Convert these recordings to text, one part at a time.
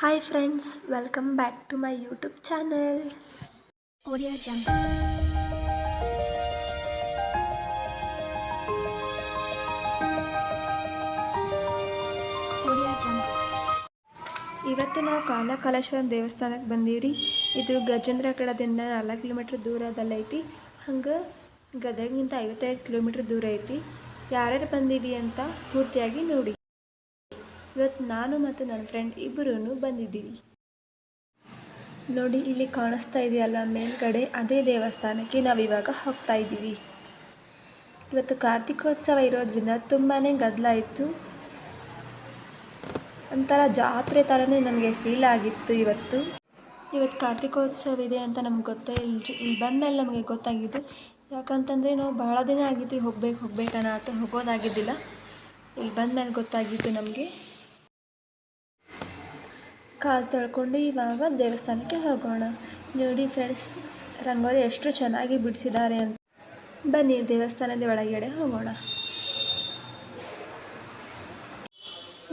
Hi friends welcome back to my YouTube channel Audio Jungle. Audio Jungle. ಇವತ್ತು ನಾವು ಕಾಲಕಾಲೇಶ್ವರಂ ದೇವಸ್ಥಾನಕ್ಕೆ ರೀ ಇದು ಗಜೇಂದ್ರಗಡದಿಂದ ನಾಲ್ಕು ಕಿಲೋಮೀಟ್ರ್ ದೂರದಲ್ಲೈತಿ ಹಂಗೆ ಗದಗಿಂದ ಐವತ್ತೈದು ಕಿಲೋಮೀಟ್ರ್ ದೂರ ಐತಿ. ಯಾರ್ಯಾರು ಬಂದೀವಿ ಅಂತ ಪೂರ್ತಿಯಾಗಿ ನೋಡಿ. ಇವತ್ತು ನಾನು ಮತ್ತು ನನ್ನ ಫ್ರೆಂಡ್ ಇಬ್ಬರೂ ಬಂದಿದ್ದೀವಿ. ನೋಡಿ, ಇಲ್ಲಿ ಕಾಣಿಸ್ತಾ ಇದೆಯಲ್ಲ, ಮೇಲ್ಗಡೆ ಅದೇ ದೇವಸ್ಥಾನಕ್ಕೆ ನಾವು ಇವಾಗ ಹೋಗ್ತಾ ಇದ್ದೀವಿ. ಇವತ್ತು ಕಾರ್ತಿಕೋತ್ಸವ ಇರೋದ್ರಿಂದ ತುಂಬಾ ಗದ್ದಲ ಇತ್ತು. ಒಂಥರ ಜಾತ್ರೆ ಥರನೇ ನಮಗೆ ಫೀಲ್ ಆಗಿತ್ತು ಇವತ್ತು. ಇವತ್ತು ಕಾರ್ತಿಕೋತ್ಸವ ಇದೆ ಅಂತ ನಮ್ಗೆ ಗೊತ್ತೇ ಇಲ್ಲರಿ ಇಲ್ಲಿ ಬಂದಮೇಲೆ ನಮಗೆ ಗೊತ್ತಾಗಿದ್ದು. ಯಾಕಂತಂದರೆ ನಾವು ಬಹಳ ದಿನ ಆಗಿತ್ತು, ಹೋಗ್ಬೇಕು, ಹೋಗ್ಬೇಕನ್ನ ಹೋಗೋದಾಗಿದ್ದಿಲ್ಲ. ಇಲ್ಲಿ ಬಂದಮೇಲೆ ಗೊತ್ತಾಗಿದ್ದು ನಮಗೆ. ಕಾಲು ತೊಳ್ಕೊಂಡು ಇವಾಗ ದೇವಸ್ಥಾನಕ್ಕೆ ಹೋಗೋಣ. ನೋಡಿ ಫ್ರೆಂಡ್ಸ್ ರಂಗೋಲಿ ಎಷ್ಟು ಚೆನ್ನಾಗಿ ಬಿಡಿಸಿದ್ದಾರೆ ಅಂತ. ಬನ್ನಿ ದೇವಸ್ಥಾನದ ಒಳಗಡೆ ಹೋಗೋಣ.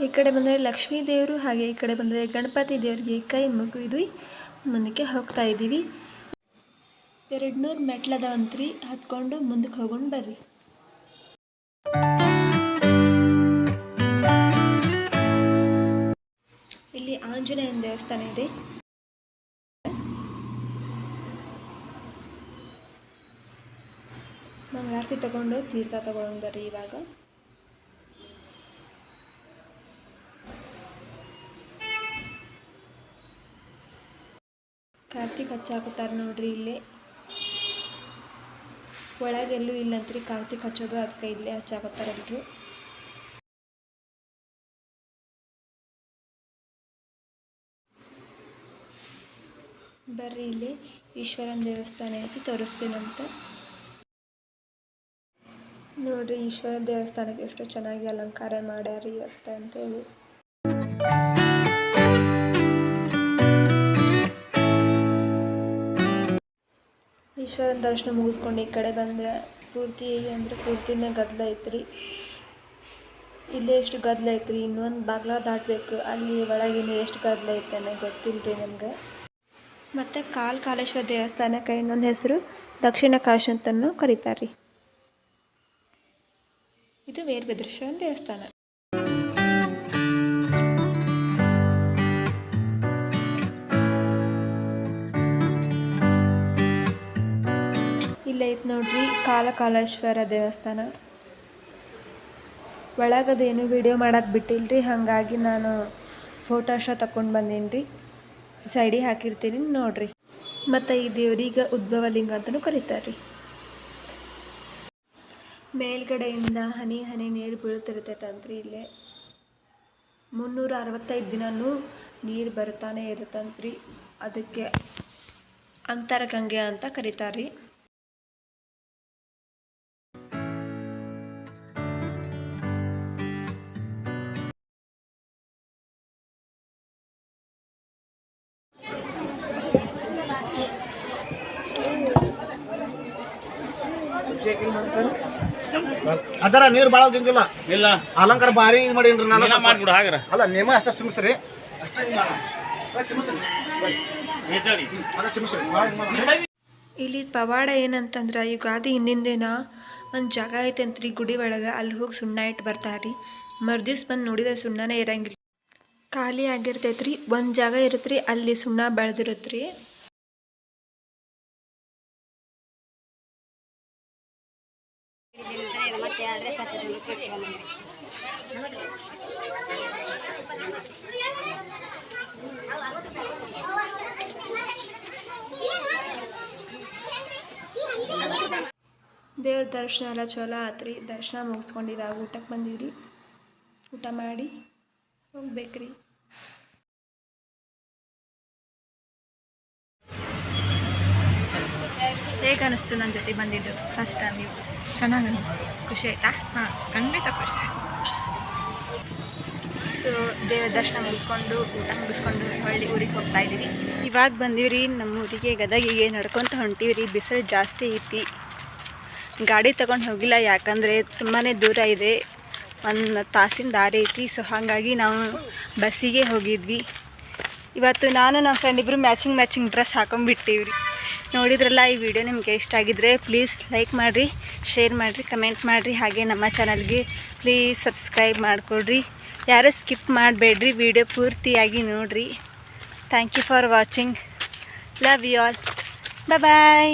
ಈ ಕಡೆ ಬಂದರೆ ಲಕ್ಷ್ಮೀ ದೇವರು, ಹಾಗೆ ಈ ಕಡೆ ಬಂದರೆ ಗಣಪತಿ ದೇವರಿಗೆ ಕೈ ಮುಗಿದು ಮುಂದಕ್ಕೆ ಹೋಗ್ತಾ ಇದ್ದೀವಿ. ಎರಡು ನೂರು ಮೆಟ್ಲದವಂತ್ರಿ ಹತ್ಕೊಂಡು ಮುಂದಕ್ಕೆ ಹೋಗೊಂಡು ಬರ್ರಿ. ಇಲ್ಲಿ ಆಂಜನೇಯನ ದೇವಸ್ಥಾನ ಇದೆ. ಮಂಗಳಾರತಿ ತಗೊಂಡು ತೀರ್ಥ ತಗೊಂಡ್ರಿ ಇವಾಗ. ಕಾರ್ತಿಕ್ ಹಚ್ಚಾಕುತ್ತಾರೆ ನೋಡ್ರಿ ಇಲ್ಲಿ. ಒಳಗೆಲ್ಲೂ ಇಲ್ಲಂತ್ರಿ, ಕಾರ್ತಿಕ್ ಹಚ್ಚೋದು ಅದಕ್ಕೆ ಇಲ್ಲೇ ಹಚ್ಚಾಕತ್ತಾರೆ ಎಲ್ರು. ಬರ್ರಿ ಇಲ್ಲಿ. ಈಶ್ವರನ ದೇವಸ್ಥಾನ ಐತಿ ತೋರಿಸ್ತೀನಂತೆ ನೋಡ್ರಿ ಈಶ್ವರ ದೇವಸ್ಥಾನಕ್ಕೆ ಎಷ್ಟು ಚೆನ್ನಾಗಿ ಅಲಂಕಾರ ಮಾಡ್ಯಾರಿ ಇವತ್ತು ಅಂತೇಳಿ. ಈಶ್ವರನ ದರ್ಶನ ಮುಗಿಸ್ಕೊಂಡು ಈ ಕಡೆ ಬಂದ್ರೆ ಪೂರ್ತಿ ಅಂದರೆ ಪೂರ್ತಿನೇ ಗದ್ದಲ ಐತ್ರಿ. ಇಲ್ಲೇ ಎಷ್ಟು ಗದ್ದಲ ಐತ್ರಿ, ಇನ್ನೊಂದು ಬಾಗ್ಲ ದಾಟಬೇಕು, ಅಲ್ಲಿ ಒಳಗಿನ ಎಷ್ಟು ಗದ್ದಲ ಐತೆ ಅನ್ನೋದು ಗೊತ್ತಿಲ್ಲ ರೀ ನಮ್ಗೆ. ಮತ್ತು ಕಾಲ್ ಕಾಲೇಶ್ವರ ದೇವಸ್ಥಾನಕ್ಕೆ ಇನ್ನೊಂದು ಹೆಸರು ದಕ್ಷಿಣ ಕಾಶಿ ಅಂತಲೂ ಕರೀತಾರೆ ರೀ ಇದು ವೀರಭದ್ರೇಶ್ವರನ ದೇವಸ್ಥಾನ. ಇಲ್ಲೈತೆ ನೋಡ್ರಿ ಕಾಲಕಾಲೇಶ್ವರ ದೇವಸ್ಥಾನ. ಒಳಗದೇನು ವಿಡಿಯೋ ಮಾಡಕ್ಕೆ ರೀ ಹಾಗಾಗಿ ನಾನು ಫೋಟೋ ಅಷ್ಟ ತಗೊಂಡು ಬಂದೀನಿ ರೀ ಸೈಡಿಗೆ ಹಾಕಿರ್ತೀನಿ, ನೋಡ್ರಿ. ಮತ್ತು ಈ ದೇವ್ರಿಗೆ ಉದ್ಭವ ಲಿಂಗ ಅಂತಲೂ ಕರೀತಾರೆ ರೀ ಮೇಲ್ಗಡೆಯಿಂದ ಹನಿ ಹನಿ ನೀರು ಬೀಳ್ತಿರ್ತೈತಂತ್ರಿ ಇಲ್ಲೇ. ಮುನ್ನೂರ ಅರವತ್ತೈದು ದಿನವೂ ನೀರು ಬರ್ತಾನೆ ಇರುತ್ತಂತ್ರಿ. ಅದಕ್ಕೆ ಅಂತರಗಂಗೆ ಅಂತ ಕರೀತಾರೆ ರೀ ಅದರ ನೀರು ಭಾಳ ಹೋಗಿಂಗಿಲ್ಲ ಇಲ್ಲ. ಅಲಂಕಾರ ಭಾರಿ ಇದು ಮಾಡಿ ನೀನ. ಮಾಡ್ಬಿಡು ಹಾಗ್ರ. ಅಲ್ಲ ನೇಮ ಅಷ್ಟ ಚಿಮ್ಸ್ರಿ. ಇಲ್ಲಿ ಪವಾಡ ಏನಂತಂದ್ರೆ ಯುಗಾದಿ ಹಿಂದಿನ ದಿನ ಒಂದು ಜಾಗ ಐತಂತ್ರಿ ಗುಡಿ ಒಳಗೆ ಅಲ್ಲಿ ಹೋಗಿ ಸುಣ್ಣ ಇಟ್ಟು ಬರ್ತಾರ್ರಿ ಮರ್ದಿವ್ಸ ಬಂದು ನೋಡಿದ್ರೆ ಸುಣ್ಣನೇ ಇರಂಗಿಲ್ಲ ಖಾಲಿ ಆಗಿರ್ತೈತ್ರಿ ಒಂದು ಜಾಗ ಇರುತ್ತೆ ರೀ ಅಲ್ಲಿ ಸುಣ್ಣ ಬೆಳೆದಿರುತ್ತೆ ರೀ ದೇವ್ರ ದರ್ಶನ ಎಲ್ಲ ಚಲೋ ಆತ್ರಿ. ದರ್ಶನ ಮುಗಿಸ್ಕೊಂಡು ಊಟಕ್ಕೆ ರೀ ಊಟ ಮಾಡಿ ಹೋಗ್ಬೇಕ್ರಿ. ಹೇಗೆ ಅನಿಸ್ತು ನನ್ನ ಜೊತೆ ಬಂದಿದ್ದು? ಫಸ್ಟ್ ಟೈಮ್ ನೀವು? ಚೆನ್ನಾಗಿ ಅನ್ನಿಸ್ತು. ಖುಷಿ ಆಯ್ತಾ? ಹಾಂ, ಖಂಡಿತ ಖುಷಿ ಸೊ ದೇವರ ದರ್ಶನ ಮುಗಿಸ್ಕೊಂಡು ಊಟ ಮುಗಿಸ್ಕೊಂಡು ಹಳ್ಳಿ ಊರಿಗೆ ಹೋಗ್ತಾ ಇದ್ದೀವಿ. ಇವಾಗ ಬಂದೀವ್ರಿ, ನಮ್ಮ ಊರಿಗೆ ಗದಗಿಗೆ ನಡ್ಕೊತ ಹೊಂಟೀವ್ರಿ. ಬಿಸಿಲು ಜಾಸ್ತಿ ಐತಿ. ಗಾಡಿ ತಗೊಂಡು ಹೋಗಿಲ್ಲ, ಯಾಕಂದರೆ ತುಂಬಾ ದೂರ ಇದೆ. ಒಂದು ತಾಸಿನ ದಾರಿ ಐತಿ. ಸೊ ಹಾಗಾಗಿ ನಾವು ಬಸ್ಸಿಗೆ ಹೋಗಿದ್ವಿ. ಇವತ್ತು ನಾನು, ನಮ್ಮ ಫ್ರೆಂಡ್ ಇಬ್ಬರು ಮ್ಯಾಚಿಂಗ್ ಮ್ಯಾಚಿಂಗ್ ಡ್ರೆಸ್ ಹಾಕೊಂಡ್ಬಿಟ್ಟೀವಿ ರೀ ನೋಡಿದ್ರಲ್ಲ, ಈ ವಿಡಿಯೋ ನಿಮಗೆ ಇಷ್ಟ ಆಗಿದ್ರೆ ಪ್ಲೀಸ್ ಲೈಕ್ ಮಾಡಿರಿ ಶೇರ್ ಮಾಡಿರಿ ಕಮೆಂಟ್ ಮಾಡಿರಿ. ಹಾಗೆ ನಮ್ಮ ಚಾನಲ್ಗೆ ಪ್ಲೀಸ್ ಸಬ್ಸ್ಕ್ರೈಬ್ ಮಾಡಿಕೊಡ್ರಿ. ಯಾರೂ ಸ್ಕಿಪ್ ಮಾಡಬೇಡ್ರಿ, ವಿಡಿಯೋ ಪೂರ್ತಿಯಾಗಿ ನೋಡಿರಿ. Thank you for watching love you all bye